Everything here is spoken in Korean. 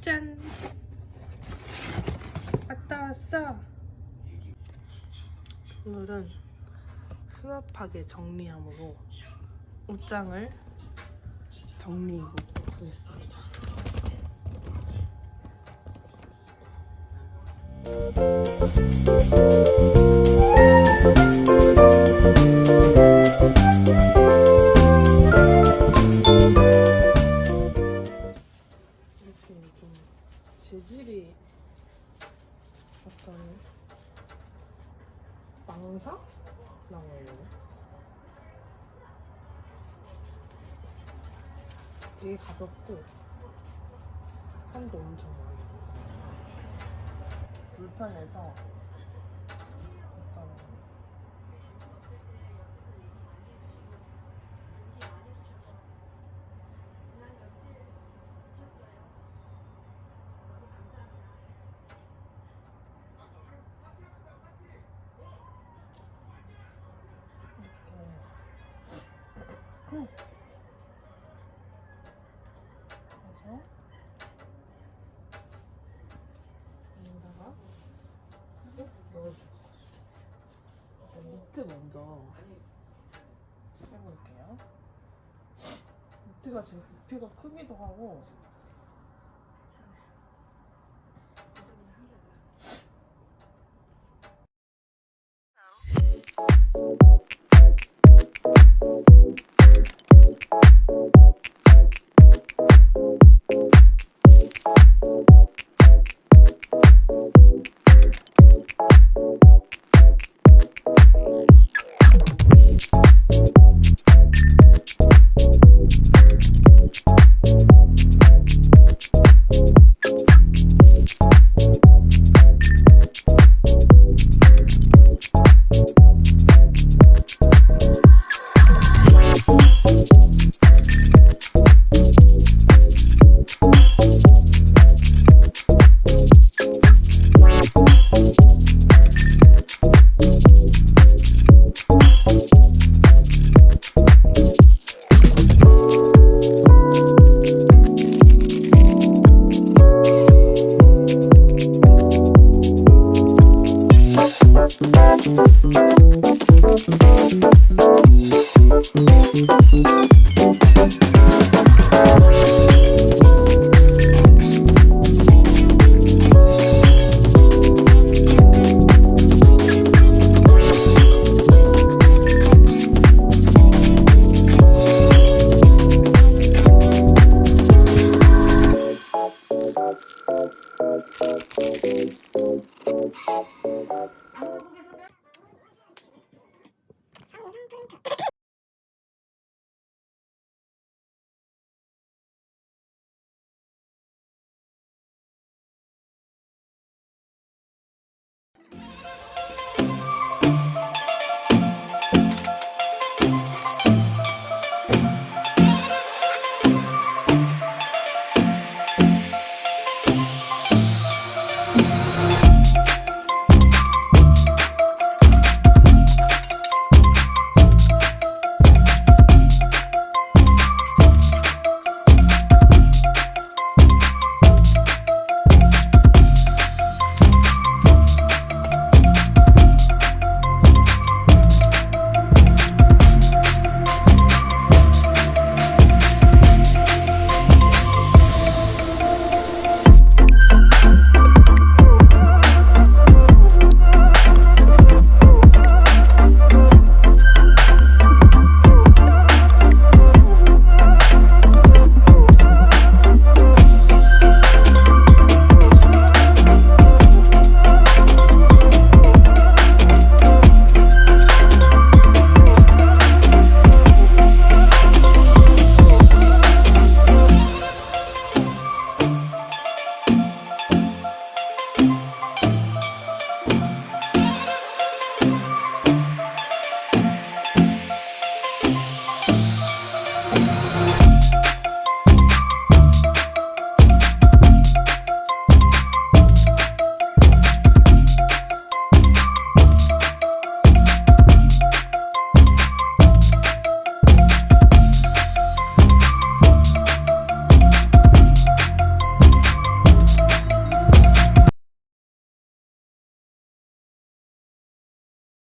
짠. 왔다 왔어. 오늘은 수납하게 정리함으로 옷장을 정리해 보도록 하겠습니다. 약간 망사 나와요. 되게 가볍고 한도 엄청 많이. 불편해서 이렇게 해서 여기다가 쓱 넣어주고 니트 먼저 해볼게요 니트가 지금 부피가 크기도 하고 Thank you.